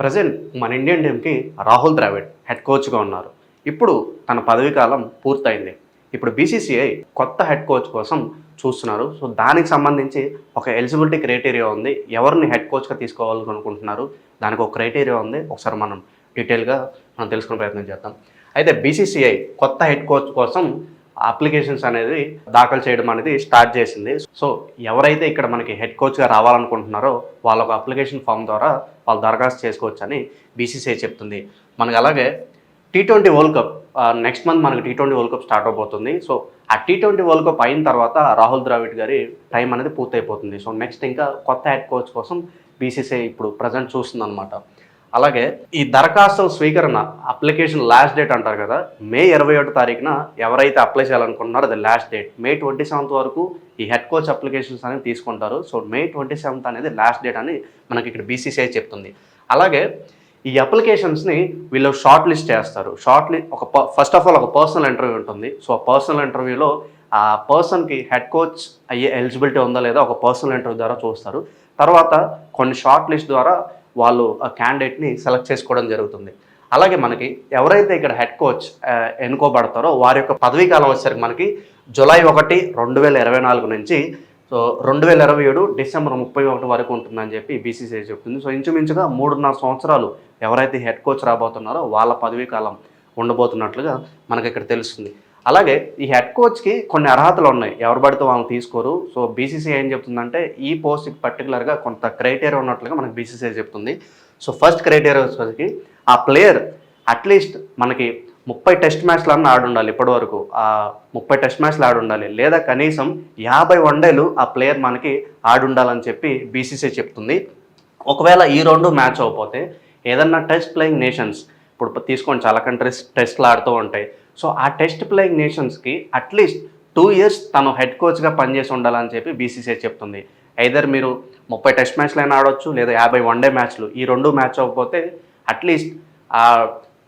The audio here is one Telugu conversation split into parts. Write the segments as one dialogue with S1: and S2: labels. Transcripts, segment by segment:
S1: ప్రజెంట్ మన ఇండియన్ టీంకి రాహుల్ ద్రావిడ్ హెడ్ కోచ్గా ఉన్నారు. ఇప్పుడు తన పదవీ కాలం పూర్తయింది. ఇప్పుడు బీసీసీఐ కొత్త హెడ్ కోచ్ కోసం చూస్తున్నారు. సో దానికి సంబంధించి ఒక ఎలిజిబిలిటీ క్రైటీరియా ఉంది. ఎవరిని హెడ్ కోచ్గా తీసుకోవాలనుకుంటున్నారు? దానికి ఒక క్రైటీరియా ఉంది. ఒకసారి మనం డీటెయిల్గా మనం తెలుసుకునే ప్రయత్నం చేద్దాం. అయితే బీసీసీఐ కొత్త హెడ్ కోచ్ కోసం అప్లికేషన్స్ అనేది దాఖలు చేయడం అనేది స్టార్ట్ చేసింది. సో ఎవరైతే ఇక్కడ మనకి హెడ్ కోచ్గా రావాలనుకుంటున్నారో వాళ్ళ ఒక అప్లికేషన్ ఫామ్ ద్వారా వాళ్ళు దరఖాస్తు చేసుకోవచ్చు అని బీసీసీఐ చెప్తుంది. మనకి అలాగే T twenty world cup next month మనకి T twenty world cup start అవబోతుంది. సో ఆ టీ ట్వంటీ వరల్డ్ కప్ అయిన తర్వాత రాహుల్ ద్రావిడ్ గారి టైం అనేది పూర్తయిపోతుంది. సో నెక్స్ట్ ఇంకా కొత్త హెడ్ కోచ్ కోసం బీసీసీఐ ఇప్పుడు ప్రజెంట్ చూస్తుంది అనమాట అలాగే ఈ దరఖాస్తుల స్వీకరణ అప్లికేషన్ లాస్ట్ డేట్ అంటారు కదా మే ఇరవై ఒకటి తారీఖున ఎవరైతే అప్లై చేయాలనుకుంటున్నారో అది last date May twenty seventh వరకు ఈ హెడ్ కోచ్ అప్లికేషన్స్ అనేది తీసుకుంటారు. సో మే ట్వంటీ సెవెంత్ అనేది లాస్ట్ డేట్ అని మనకి ఇక్కడ బీసీసీఐ చెప్తుంది. అలాగే ఈ అప్లికేషన్స్ని వీళ్ళు షార్ట్ లిస్ట్ చేస్తారు. షార్ట్ లిస్ట్ ఒక ఫస్ట్ ఆఫ్ ఆల్ ఒక పర్సనల్ ఇంటర్వ్యూ ఉంటుంది. సో ఆ పర్సనల్ ఇంటర్వ్యూలో ఆ పర్సన్కి హెడ్ కోచ్ అయ్యే ఎలిజిబిలిటీ ఉందా లేదా ఒక పర్సనల్ ఇంటర్వ్యూ ద్వారా చూస్తారు. తర్వాత కొన్ని షార్ట్ లిస్ట్ ద్వారా వాళ్ళు ఆ క్యాండిడేట్ని సెలెక్ట్ చేసుకోవడం జరుగుతుంది. అలాగే మనకి ఎవరైతే ఇక్కడ హెడ్ కోచ్ ఎన్నుకోబడతారో వారి యొక్క పదవీ కాలం వచ్చేసరికి మనకి జూలై ఒకటి రెండు వేల ఇరవై నాలుగు నుంచి సో రెండు వేల ఇరవై ఏడు డిసెంబర్ ముప్పై ఒకటి వరకు ఉంటుందని చెప్పి బీసీసీఐ చెప్తుంది. సో ఇంచుమించుగా మూడున్నర సంవత్సరాలు ఎవరైతే హెడ్ కోచ్ రాబోతున్నారో వాళ్ళ పదవీ కాలం ఉండబోతున్నట్లుగా మనకి ఇక్కడ తెలుస్తుంది. అలాగే ఈ హెడ్ కోచ్కి కొన్ని అర్హతలు ఉన్నాయి. ఎవరు పడితే వాళ్ళని తీసుకోరు. సో బీసీసీ ఏం చెప్తుందంటే ఈ పోస్ట్కి పర్టికులర్గా కొంత క్రైటీరియా ఉన్నట్లుగా మనకి బీసీసీఐ చెప్తుంది. సో ఫస్ట్ క్రైటీరియా వచ్చేసరికి ఆ ప్లేయర్ అట్లీస్ట్ మనకి ముప్పై టెస్ట్ మ్యాచ్లు అన్న ఆడి ఉండాలి ఇప్పటి వరకు ఆ ముప్పై టెస్ట్ మ్యాచ్లు ఆడి ఉండాలి. లేదా కనీసం యాభై వన్డేలు ఆ ప్లేయర్ మనకి ఆడుండాలని చెప్పి బీసీసీ చెప్తుంది. ఒకవేళ ఈ రెండు మ్యాచ్ అవ్వకపోతే ఏదన్నా టెస్ట్ ప్లేయింగ్ నేషన్స్ ఇప్పుడు తీసుకోండి చాలా కంట్రీస్ టెస్ట్లు ఆడుతూ ఉంటాయి. సో ఆ టెస్ట్ ప్లేయింగ్ నేషన్స్కి అట్లీస్ట్ టూ ఇయర్స్ తను హెడ్ కోచ్గా పనిచేసి ఉండాలని చెప్పి బీసీసీఐ చెప్తుంది. ఐదర్ మీరు ముప్పై టెస్ట్ మ్యాచ్లు అయినా ఆడవచ్చు లేదా యాభై వన్డే మ్యాచ్లు ఈ రెండు మ్యాచ్ అవ్వకపోతే at least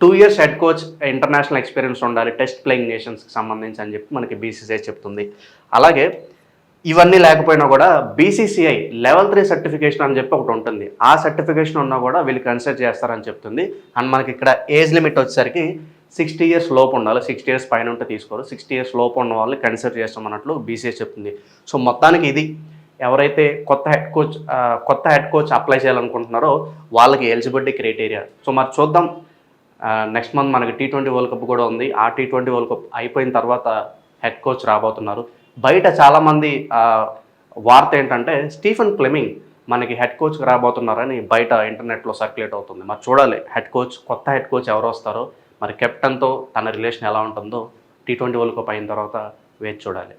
S1: two years head coach international experience ఉండాలి టెస్ట్ ప్లేయింగ్ నేషన్స్కి సంబంధించి అని చెప్పి మనకి బీసీసీఐ చెప్తుంది. అలాగే ఇవన్నీ లేకపోయినా కూడా బీసీసీఐ లెవెల్ త్రీ సర్టిఫికేషన్ అని చెప్పి ఒకటి ఉంటుంది. ఆ సర్టిఫికేషన్ ఉన్నా కూడా వీళ్ళు కన్సిడర్ చేస్తారని చెప్తుంది. అండ్ మనకి ఇక్కడ ఏజ్ లిమిట్ వచ్చేసరికి సిక్స్టీ ఇయర్స్ లోపు ఉండాలి సిక్స్టీ ఇయర్స్ పైన ఉంటే తీసుకోరు. సిక్స్టీ ఇయర్స్ లోపు ఉన్న వాళ్ళని కన్సిడర్ చేస్తామన్నట్లు బీసీఎస్ చెప్తుంది. సో మొత్తానికి ఇది. ఎవరైతే కొత్త హెడ్ కోచ్ కొత్త హెడ్ కోచ్ అప్లై చేయాలనుకుంటున్నారో వాళ్ళకి ఎలిజిబిలిటీ క్రైటీరియా. సో మరి చూద్దాం. నెక్స్ట్ మంత్ మనకి టీ ట్వంటీ వరల్డ్ కప్ కూడా ఉంది. ఆ టీ ట్వంటీ వరల్డ్ కప్ అయిపోయిన తర్వాత హెడ్ కోచ్ రాబోతున్నారు. బయట చాలామంది వార్త ఏంటంటే స్టీఫెన్ ఫ్లెమింగ్ మనకి హెడ్ కోచ్ రాబోతున్నారని బయట ఇంటర్నెట్లో సర్క్యులేట్ అవుతుంది. మరి చూడాలి హెడ్ కోచ్ కొత్త హెడ్ కోచ్ ఎవరు వస్తారో. మరి కెప్టెన్తో తన రిలేషన్ ఎలా ఉంటుందో టీ ట్వంటీ వరల్డ్ కప్ అయిన తర్వాత వేచి చూడాలి.